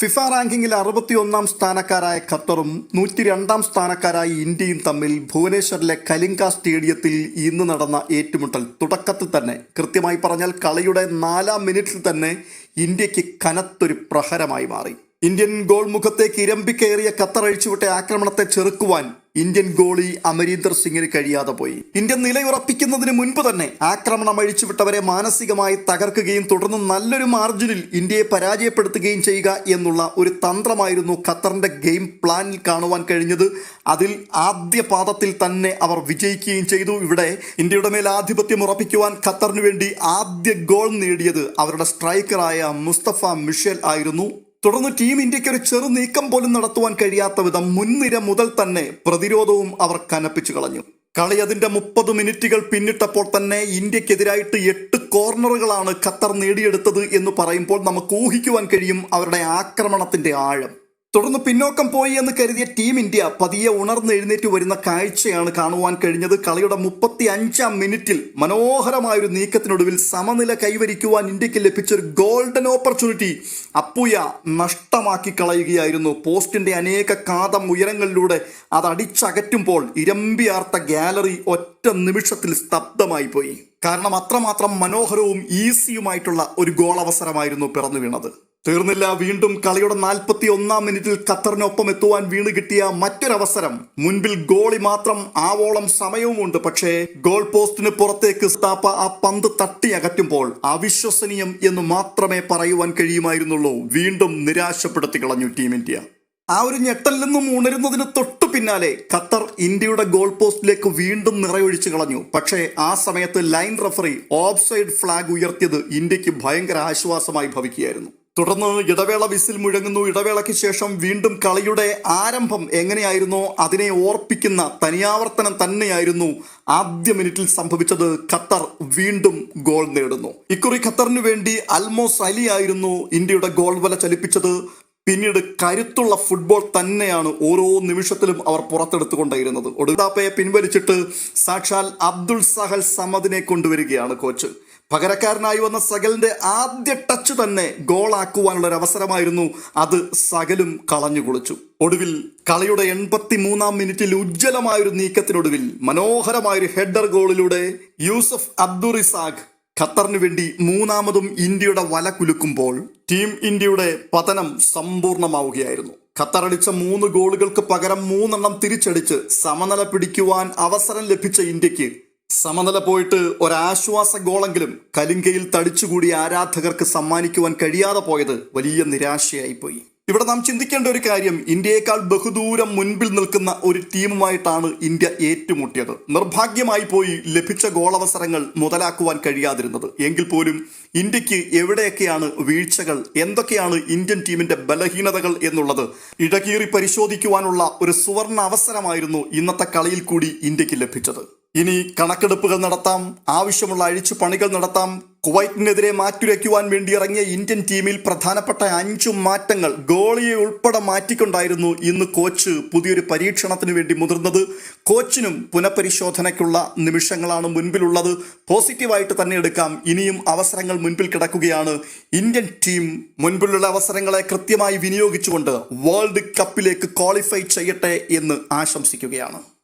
FIFA റാങ്കിങ്ങിൽ അറുപത്തിയൊന്നാം സ്ഥാനക്കാരായ ഖത്തറും നൂറ്റി രണ്ടാം സ്ഥാനക്കാരായ ഇന്ത്യയും തമ്മിൽ ഭുവനേശ്വറിലെ കലിംഗ സ്റ്റേഡിയത്തിൽ ഇന്ന് നടന്ന ഏറ്റുമുട്ടൽ തുടക്കത്തിൽ തന്നെ. കൃത്യമായി പറഞ്ഞാൽ കളിയുടെ നാലാം മിനിറ്റിൽ തന്നെ ഇന്ത്യയ്ക്ക് കനത്തൊരു പ്രഹരമായി മാറി. ഇന്ത്യൻ ഗോൾ മുഖത്തേക്ക് ഇരമ്പിക്കേറിയ ഖത്തർ അഴിച്ചുവിട്ട ആക്രമണത്തെ ചെറുക്കുവാൻ ഇന്ത്യൻ ഗോളി അമരീന്ദർ സിംഗിന് കഴിയാതെ പോയി. ഇന്ത്യ നിലയുറപ്പിക്കുന്നതിന് മുൻപ് തന്നെ ആക്രമണം അഴിച്ചുവിട്ടവരെ മാനസികമായി തകർക്കുകയും തുടർന്ന് നല്ലൊരു മാർജിനിൽ ഇന്ത്യയെ പരാജയപ്പെടുത്തുകയും ചെയ്യുക എന്നുള്ള ഒരു തന്ത്രമായിരുന്നു ഖത്തറിന്റെ ഗെയിം പ്ലാനിൽ കാണുവാൻ കഴിഞ്ഞത്. അതിൽ ആദ്യ പാദത്തിൽ തന്നെ അവർ വിജയിക്കുകയും ചെയ്തു. ഇവിടെ ഇന്ത്യയുടെ മേൽ ആധിപത്യം ഉറപ്പിക്കുവാൻ ഖത്തറിന് വേണ്ടി ആദ്യ ഗോൾ നേടിയത് അവരുടെ സ്ട്രൈക്കറായ മുസ്തഫ മിഷേൽ ആയിരുന്നു. തുടർന്ന് ടീം ഇന്ത്യയ്ക്ക് ഒരു ചെറു നീക്കം പോലും നടത്തുവാൻ കഴിയാത്ത വിധം മുൻനിര മുതൽ തന്നെ പ്രതിരോധവും അവർ കനപ്പിച്ചു കളഞ്ഞു. കളി അതിന്റെ മുപ്പത് മിനിറ്റുകൾ പിന്നിട്ടപ്പോൾ തന്നെ ഇന്ത്യക്കെതിരായിട്ട് എട്ട് കോർണറുകളാണ് ഖത്തർ നേടിയെടുത്തത് എന്ന് പറയുമ്പോൾ നമുക്ക് ഊഹിക്കുവാൻ കഴിയും അവരുടെ ആക്രമണത്തിന്റെ ആഴം. തുടർന്ന് പിന്നോക്കം പോയി എന്ന് കരുതിയ ടീം ഇന്ത്യ പതിയെ ഉണർന്നെഴുന്നേറ്റ് വരുന്ന കാഴ്ചയാണ് കാണുവാൻ കഴിഞ്ഞത്. കളിയുടെ മുപ്പത്തി അഞ്ചാം മിനിറ്റിൽ മനോഹരമായൊരു നീക്കത്തിനൊടുവിൽ സമനില കൈവരിക്കുവാൻ ഇന്ത്യയ്ക്ക് ലഭിച്ച ഒരു ഗോൾഡൻ ഓപ്പർച്യൂണിറ്റി അപ്പുയ നഷ്ടമാക്കി കളയുകയായിരുന്നു. പോസ്റ്റിന്റെ അനേക കാതം ഉയരങ്ങളിലൂടെ അത് അടിച്ചകറ്റുമ്പോൾ ഇരമ്പിയാർത്ത ഗാലറി ഒറ്റ നിമിഷത്തിൽ സ്തബ്ധമായി പോയി. കാരണം അത്രമാത്രം മനോഹരവും ഈസിയുമായിട്ടുള്ള ഒരു ഗോൾ അവസരമായിരുന്നു പിറന്നു വീണത് തീർന്നില്ല. വീണ്ടും കളിയുടെ നാൽപ്പത്തി ഒന്നാം മിനിറ്റിൽ ഖത്തറിനൊപ്പം എത്തുവാൻ വീണ് കിട്ടിയ മറ്റൊരവസരം. മുൻപിൽ ഗോളി മാത്രം ആവോളം സമയവുമുണ്ട്. പക്ഷേ ഗോൾ പോസ്റ്റിന് പുറത്തേക്ക് സ്താപ്പ ആ പന്ത് തട്ടി അകറ്റുമ്പോൾ അവിശ്വസനീയം എന്ന് മാത്രമേ പറയുവാൻ കഴിയുമായിരുന്നുള്ളൂ. വീണ്ടും നിരാശപ്പെടുത്തി കളഞ്ഞു ടീം ഇന്ത്യ. ആ ഒരു ഞെട്ടലിൽ നിന്നും ഉണരുന്നതിന് തൊട്ടു പിന്നാലെ ഖത്തർ ഇന്ത്യയുടെ ഗോൾ പോസ്റ്റിലേക്ക് വീണ്ടും നിറയൊഴിച്ചു കളഞ്ഞു. പക്ഷേ ആ സമയത്ത് line referee offside flag ഉയർത്തിയത് ഇന്ത്യയ്ക്ക് ഭയങ്കര ആശ്വാസമായി ഭവിക്കുകയായിരുന്നു. തുടർന്ന് ഇടവേള വിസിൽ മുഴങ്ങുന്നു. ഇടവേളയ്ക്ക് ശേഷം വീണ്ടും കളിയുടെ ആരംഭം എങ്ങനെയായിരുന്നോ? അതിനെ ഓർപ്പിക്കുന്ന തനിയാവർത്തനം തന്നെയായിരുന്നു ആദ്യ മിനിറ്റിൽ സംഭവിച്ചത്. ഖത്തർ വീണ്ടും ഗോൾ നേടുന്നു. ഇക്കുറി ഖത്തറിനു വേണ്ടി അൽമോസ് അലി ആയിരുന്നു ഇന്ത്യയുടെ ഗോൾ വല ചലിപ്പിച്ചത്. പിന്നീട് കരുത്തുള്ള ഫുട്ബോൾ തന്നെയാണ് ഓരോ നിമിഷത്തിലും അവർ പുറത്തെടുത്തുകൊണ്ടിരുന്നത്. ഒടുതാപ്പയെ പിൻവലിച്ചിട്ട് സാക്ഷാൽ അബ്ദുൾ സഹൽ സമദിനെ കൊണ്ടുവരികയാണ് കോച്ച് പകരക്കാരനായി വന്ന സകലിന്റെ ആദ്യ ടച്ച് തന്നെ ഗോളാക്കുവാനുള്ള ഒരു അവസരമായിരുന്നു. അത് സകലും കളഞ്ഞു കുളിച്ചു. ഒടുവിൽ കളിയുടെ എൺപത്തി മൂന്നാം മിനിറ്റിൽ ഉജ്ജ്വലമായൊരു നീക്കത്തിനൊടുവിൽ മനോഹരമായൊരു ഹെഡർ ഗോളിലൂടെ യൂസഫ് അബ്ദുറിസാഖ് ഖത്തറിന് വേണ്ടി മൂന്നാമതും ഇന്ത്യയുടെ വല കുലുക്കുമ്പോൾ ടീം ഇന്ത്യയുടെ പതനം സമ്പൂർണമാവുകയായിരുന്നു. ഖത്തർ അടിച്ച മൂന്ന് ഗോളുകൾക്ക് പകരം മൂന്നെണ്ണം തിരിച്ചടിച്ച് സമനില പിടിക്കുവാൻ അവസരം ലഭിച്ച ഇന്ത്യയ്ക്ക് സമനില പോയിട്ട് ഒരാശ്വാസ ഗോളെങ്കിലും കലിംഗയിൽ തടിച്ചുകൂടി ആരാധകർക്ക് സമ്മാനിക്കുവാൻ കഴിയാതെ പോയത് വലിയ നിരാശയായിപ്പോയി. ഇവിടെ നാം ചിന്തിക്കേണ്ട ഒരു കാര്യം ഇന്ത്യയേക്കാൾ ബഹുദൂരം മുൻപിൽ നിൽക്കുന്ന ഒരു ടീമുമായിട്ടാണ് ഇന്ത്യ ഏറ്റുമുട്ടിയത്. നിർഭാഗ്യമായി പോയി ലഭിച്ച ഗോളവസരങ്ങൾ മുതലാക്കുവാൻ കഴിയാതിരുന്നത്. എങ്കിൽ പോലും ഇന്ത്യയ്ക്ക് എവിടെയൊക്കെയാണ് വീഴ്ചകൾ എന്തൊക്കെയാണ് ഇന്ത്യൻ ടീമിന്റെ ബലഹീനതകൾ എന്നുള്ളത് ഇടകീറി പരിശോധിക്കുവാനുള്ള ഒരു സുവർണ അവസരമായിരുന്നു ഇന്നത്തെ കളിയിൽ കൂടി ഇന്ത്യയ്ക്ക് ലഭിച്ചത്. ഇനി കണക്കെടുപ്പുകൾ നടത്താം ആവശ്യമുള്ള അഴിച്ചു പണികൾ നടത്താം കുവൈറ്റിനെതിരെ മാറ്റുരയ്ക്കുവാൻ വേണ്ടി ഇറങ്ങിയ ഇന്ത്യൻ ടീമിൽ പ്രധാനപ്പെട്ട അഞ്ചു മാറ്റങ്ങൾ ഗോളിയെ ഉൾപ്പെടെ മാറ്റിക്കൊണ്ടായിരുന്നു ഇന്ന് കോച്ച് പുതിയൊരു പരീക്ഷണത്തിന് വേണ്ടി മുതിർന്നത്. കോച്ചിനും പുനഃപരിശോധനയ്ക്കുള്ള നിമിഷങ്ങളാണ് മുൻപിലുള്ളത്. പോസിറ്റീവായിട്ട് തന്നെ എടുക്കാം. ഇനിയും അവസരങ്ങൾ മുൻപിൽ കിടക്കുകയാണ്. ഇന്ത്യൻ ടീം മുൻപിലുള്ള അവസരങ്ങളെ കൃത്യമായി വിനിയോഗിച്ചുകൊണ്ട് വേൾഡ് കപ്പിലേക്ക് ക്വാളിഫൈ ചെയ്യട്ടെ എന്ന് ആശംസിക്കുകയാണ്.